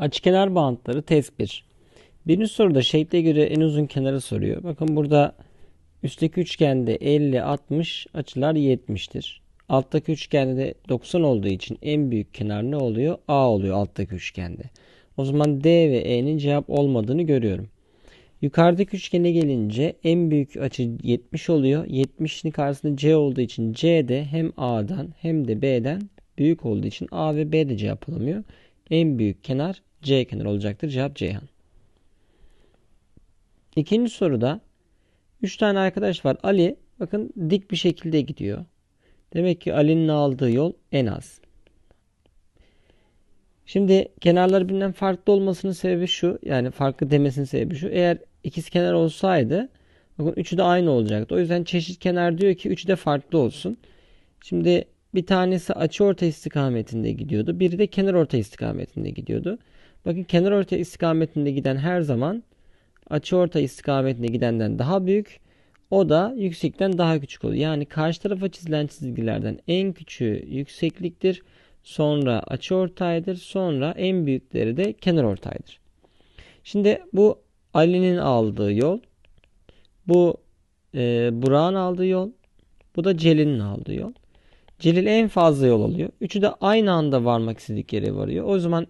Açıkenar bantları test 1. Birinci soruda şekle göre en uzun kenarı soruyor. Bakın burada üstteki üçgende 50, 60, açılar 70'tir. Alttaki üçgende de 90 olduğu için en büyük kenar ne oluyor? A oluyor alttaki üçgende. O zaman D ve E'nin cevap olmadığını görüyorum. Yukarıdaki üçgene gelince en büyük açı 70 oluyor. 70'in karşısında C olduğu için C de hem A'dan hem de B'den büyük olduğu için A ve B de cevap alamıyor. En büyük kenar C kenar olacaktır. Cevap Ceyhan. İkinci soruda 3 tane arkadaş var. Ali bakın dik bir şekilde gidiyor. Demek ki Ali'nin aldığı yol en az. Şimdi kenarlar birbirinden farklı olmasının sebebi şu. Yani farklı demesinin sebebi şu. Eğer ikiz kenar olsaydı bakın üçü de aynı olacaktı. O yüzden çeşit kenar diyor ki üçü de farklı olsun. Şimdi bir tanesi açı orta istikametinde gidiyordu. Biri de kenar orta istikametinde gidiyordu. Bakın kenar orta istikametinde giden her zaman açı orta istikametinde gidenden daha büyük. O da yüksekten daha küçük oluyor. Yani karşı tarafa çizilen çizgilerden en küçüğü yüksekliktir. Sonra açı ortaydır. Sonra en büyükleri de kenar ortaydır. Şimdi bu Ali'nin aldığı yol. Bu e, Burak'ın aldığı yol. Bu da Celil'in aldığı yol. Celil en fazla yol alıyor. Üçü de aynı anda varmak istedikleri varıyor. O zaman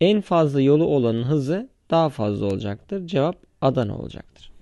en fazla yolu olanın hızı daha fazla olacaktır. Cevap Adana olacaktır.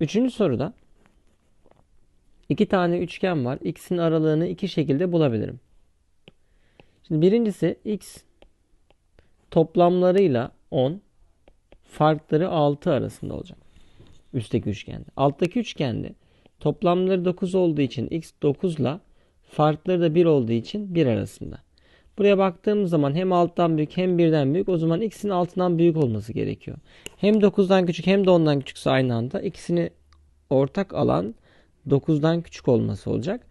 Üçüncü soruda iki tane üçgen var. X'in aralığını iki şekilde bulabilirim. Şimdi birincisi X toplamlarıyla 10 farkları 6 arasında olacak. Üstteki üçgende. Alttaki üçgende toplamları 9 olduğu için X 9 ile farkları da 1 olduğu için 1 arasında. Buraya baktığımız zaman hem alttan büyük hem birden büyük. O zaman x'in altından büyük olması gerekiyor. Hem 9'dan küçük hem de 10'dan küçükse aynı anda ikisini ortak alan 9'dan küçük olması olacak.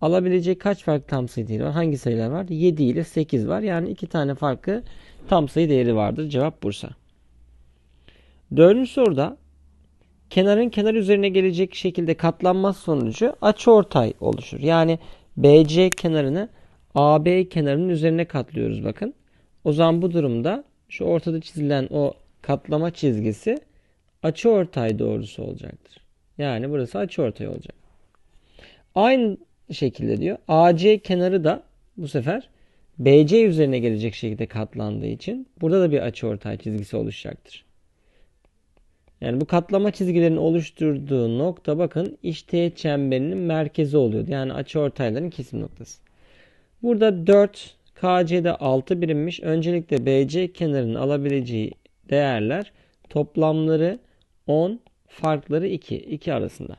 Alabilecek kaç farklı tam sayı değeri var? Hangi sayılar var? 7 ile 8 var. Yani iki tane farklı tam sayı değeri vardır. Cevap Bursa. Dördüncü soruda kenarın kenar üzerine gelecek şekilde katlanması sonucu açıortay oluşur. Yani BC kenarını AB kenarının üzerine katlıyoruz bakın. O zaman bu durumda şu ortada çizilen o katlama çizgisi açıortay doğrusu olacaktır. Yani burası açıortay olacak. Aynı şekilde diyor AC kenarı da bu sefer BC üzerine gelecek şekilde katlandığı için burada da bir açıortay çizgisi oluşacaktır. Yani bu katlama çizgilerin oluşturduğu nokta bakın işteğet çemberinin merkezi oluyordu. Yani açıortayların kesim noktası. Burada 4 KC'de 6 birimmiş. Öncelikle BC kenarının alabileceği değerler toplamları 10, farkları 2. 2 arasında.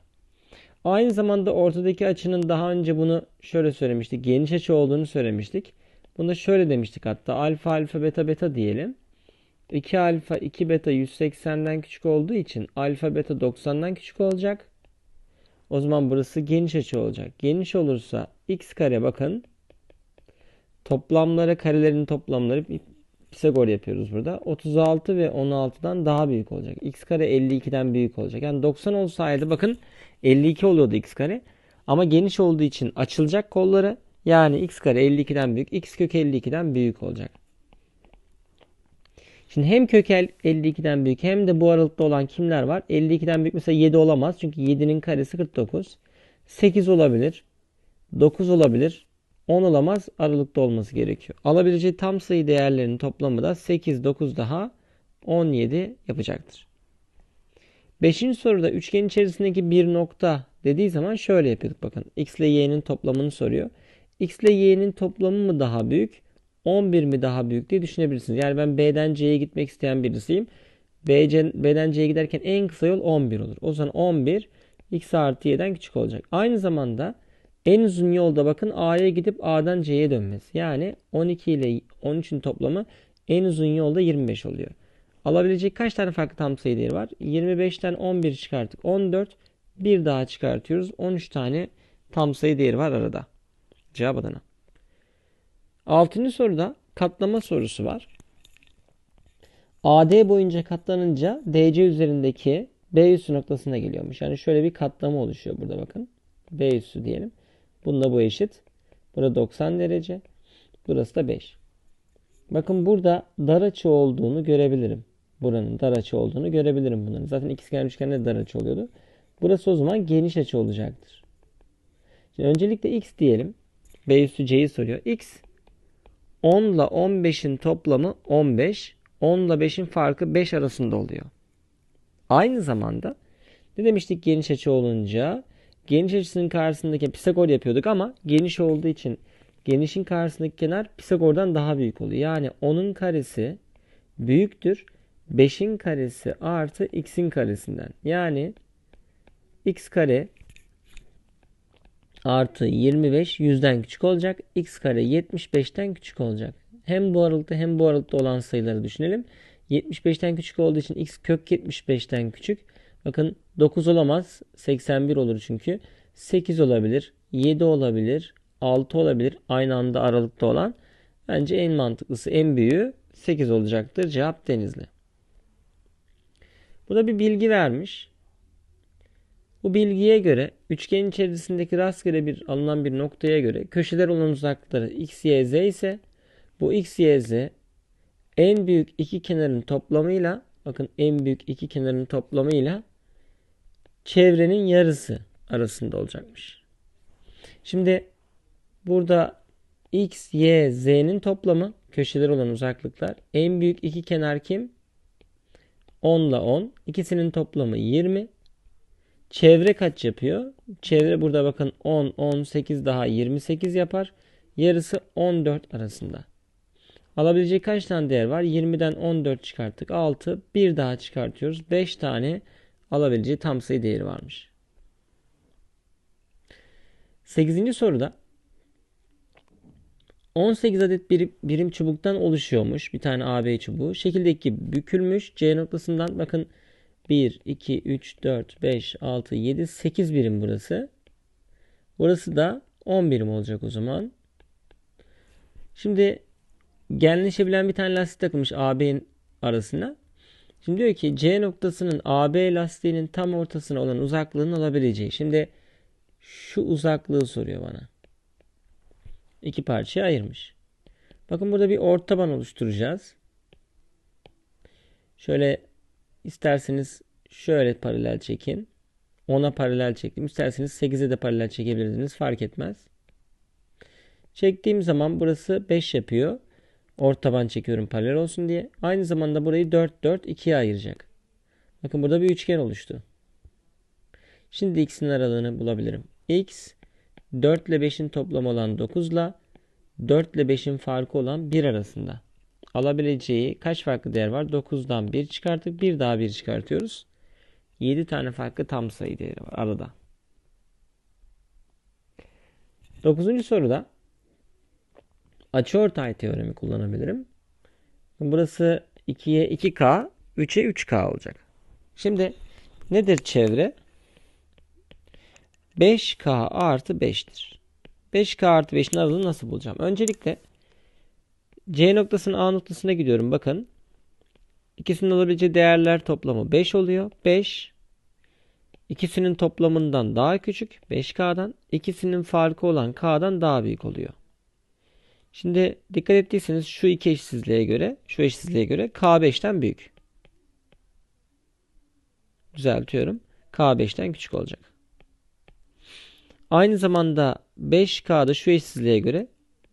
Aynı zamanda ortadaki açının daha önce bunu şöyle söylemiştik. Geniş açı olduğunu söylemiştik. Bunda şöyle demiştik hatta alfa alfa beta beta diyelim. 2 alfa 2 beta 180'den küçük olduğu için alfa beta 90'dan küçük olacak. O zaman burası geniş açı olacak. Geniş olursa x kare bakın Toplamları karelerin toplamları Pisagor yapıyoruz burada. 36 ve 16'dan daha büyük olacak. X kare 52'den büyük olacak. Yani 90 olsaydı bakın 52 oluyordu x kare. Ama geniş olduğu için açılacak kolları. Yani x kare 52'den büyük. x kök 52'den büyük olacak. Şimdi hem kök 52'den büyük hem de bu aralıkta olan kimler var? 52'den büyük mesela 7 olamaz. Çünkü 7'nin karesi 49. 8 olabilir. 9 olabilir. 10 olamaz aralıkta olması gerekiyor. Alabileceği tam sayı değerlerinin toplamı da 8, 9 daha 17 yapacaktır. Beşinci soruda üçgen içerisindeki bir nokta dediği zaman şöyle yapıyorduk bakın. X ile Y'nin toplamını soruyor. X ile Y'nin toplamı mı daha büyük? 11 mi daha büyük diye düşünebilirsiniz. Yani ben B'den C'ye gitmek isteyen birisiyim. B'den C'ye giderken en kısa yol 11 olur. O zaman 11 X artı Y'den küçük olacak. Aynı zamanda en uzun yolda bakın A'ya gidip A'dan C'ye dönmesi. Yani 12 ile 13'ün toplamı en uzun yolda 25 oluyor. Alabilecek kaç tane farklı tam sayı değeri var? 25'ten 11 çıkarttık. 14. Bir daha çıkartıyoruz. 13 tane tam sayı değeri var arada. Cevap Adana. 6. soruda katlama sorusu var. AD boyunca katlanınca DC üzerindeki B üssü noktasına geliyormuş. Yani şöyle bir katlama oluşuyor burada bakın. B üssü diyelim. Bunda bu eşit. Burada 90 derece. Burası da 5. Bakın burada dar açı olduğunu görebilirim. Buranın dar açı olduğunu görebilirim bunların. Zaten ikizkenar üçgende de dar açı oluyordu. Burası o zaman geniş açı olacaktır. Şimdi öncelikle x diyelim. B üstü c'yi soruyor. x 10 ile 15'in toplamı 15. 10 ile 5'in farkı 5 arasında oluyor. Aynı zamanda ne demiştik geniş açı olunca? Geniş açısının karşısındaki Pisagor yapıyorduk ama geniş olduğu için genişin karşısındaki kenar Pisagor'dan daha büyük oluyor. Yani 10'un karesi büyüktür. 5'in karesi artı x'in karesinden. Yani x kare artı 25 100'den küçük olacak. x kare 75'ten küçük olacak. Hem bu aralıkta hem bu aralıkta olan sayıları düşünelim. 75'ten küçük olduğu için x kök 75'ten küçük. Bakın 9 olamaz. 81 olur çünkü. 8 olabilir. 7 olabilir. 6 olabilir. Aynı anda aralıkta olan. Bence en mantıklısı en büyüğü 8 olacaktır. Cevap Denizli. Burada bir bilgi vermiş. Bu bilgiye göre üçgen içerisindeki rastgele bir alınan bir noktaya göre köşeler olan uzaklıkları x, y, z ise bu x, y, z en büyük iki kenarın toplamıyla bakın en büyük iki kenarın toplamıyla çevrenin yarısı arasında olacakmış. Şimdi burada x, y, z'nin toplamı köşeler olan uzaklıklar. En büyük iki kenar kim? 10 ile 10. İkisinin toplamı 20. Çevre kaç yapıyor? Çevre burada bakın 10, 18 daha 28 yapar. Yarısı 14 arasında. Alabileceği kaç tane değer var? 20'den 14 çıkarttık. 6. Bir daha çıkartıyoruz. 5 tane alabileceği tam sayı değeri varmış. 8. soruda 18 adet bir, birim çubuktan oluşuyormuş. Bir tane AB çubuğu. Şekildeki bükülmüş. C noktasından bakın 1, 2, 3, 4, 5, 6, 7, 8 birim burası. Burası da 10 birim olacak o zaman. Şimdi genleşebilen bir tane lastik takılmış AB'nin arasına. Şimdi diyor ki C noktasının AB lastiğinin tam ortasına olan uzaklığının alabileceği. Şimdi şu uzaklığı soruyor bana. İki parçaya ayırmış. Bakın burada bir ortaban oluşturacağız. Şöyle isterseniz şöyle paralel çekin. 10'a paralel çektim. İsterseniz 8'e de paralel çekebilirsiniz. Fark etmez. Çektiğim zaman burası 5 yapıyor. Ortaban çekiyorum paralel olsun diye. Aynı zamanda burayı 4 4 2'ye ayıracak. Bakın burada bir üçgen oluştu. Şimdi x'in aralığını bulabilirim. x 4 ile 5'in toplamı olan 9 ile 4 ile 5'in farkı olan 1 arasında. Alabileceği kaç farklı değer var? 9'dan 1 çıkarttık. Bir daha 1 çıkartıyoruz. 7 tane farklı tam sayı değeri var arada. 9. soruda açıortay teoremi kullanabilirim. Burası 2'ye 2K, 3'e 3K olacak. Şimdi nedir çevre? 5K artı 5'tir. 5K artı 5'in aralığını nasıl bulacağım? Öncelikle C noktasının A noktasına gidiyorum. Bakın. İkisinin alabileceği değerler toplamı 5 oluyor. 5 ikisinin toplamından daha küçük 5K'dan. ikisinin farkı olan K'dan daha büyük oluyor. Şimdi dikkat ettiyseniz şu iki eşsizliğe göre, şu eşsizliğe göre K 5'ten büyük. Düzeltiyorum. K 5'ten küçük olacak. Aynı zamanda 5K'da şu eşsizliğe göre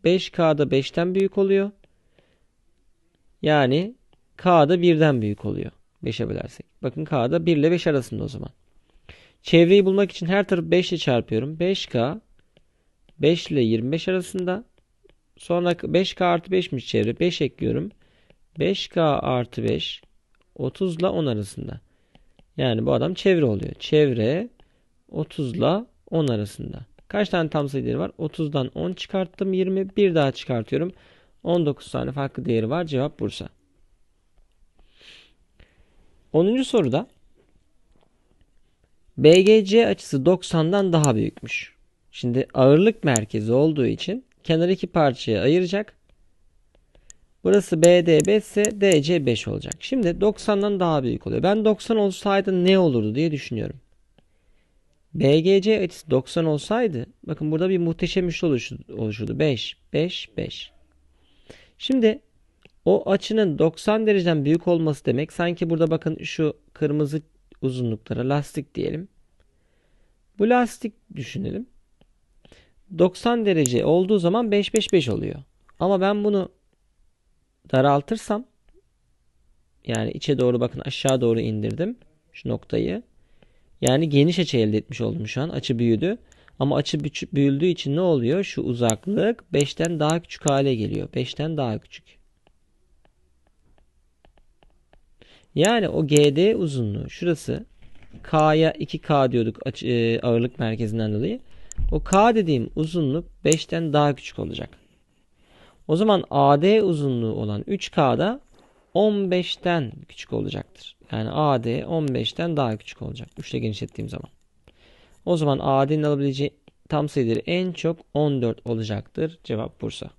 5K'da 5'ten büyük oluyor. Yani K'da 1'den büyük oluyor. 5'e bölersek. Bakın K'da 1 ile 5 arasında o zaman. Çevreyi bulmak için her tarafı 5 ile çarpıyorum. 5K 5 ile 25 arasında. Sonra 5K artı 5'miş çevre. 5 ekliyorum. 5K artı 5 30 ile 10 arasında. Yani bu adam çevre oluyor. Çevre 30 ile 10 arasında. Kaç tane tam sayı değeri var? 30'dan 10 çıkarttım. 20. Bir daha çıkartıyorum. 19 tane farklı değeri var. Cevap Bursa. 10. soruda BGC açısı 90'dan daha büyükmüş. Şimdi ağırlık merkezi olduğu için kenar iki parçaya ayıracak. Burası BD 5 ise DC 5 olacak. Şimdi 90'dan daha büyük oluyor. Ben 90 olsaydı ne olurdu diye düşünüyorum. BGC açısı 90 olsaydı bakın burada bir muhteşem üçlü oluşurdu. 5, 5, 5. Şimdi O açının 90 dereceden büyük olması demek sanki burada bakın şu kırmızı uzunluklara lastik diyelim. Bu lastik düşünelim. 90 derece olduğu zaman 5 5 5 oluyor. Ama ben bunu daraltırsam yani içe doğru bakın aşağı doğru indirdim şu noktayı. Yani geniş açı elde etmiş oldum şu an. Açı büyüdü. Ama açı büyüldüğü için ne oluyor? Şu uzaklık 5'ten daha küçük hale geliyor. 5'ten daha küçük. Yani o GD uzunluğu şurası K'ya 2K diyorduk e, ağırlık merkezinden dolayı. O K dediğim uzunluk 5'ten daha küçük olacak. O zaman AD uzunluğu olan 3K'da 15'ten küçük olacaktır. Yani AD 15'ten daha küçük olacak. 3'te genişlettiğim zaman. O zaman AD'nin alabileceği tam sayıları en çok 14 olacaktır. Cevap Bursa.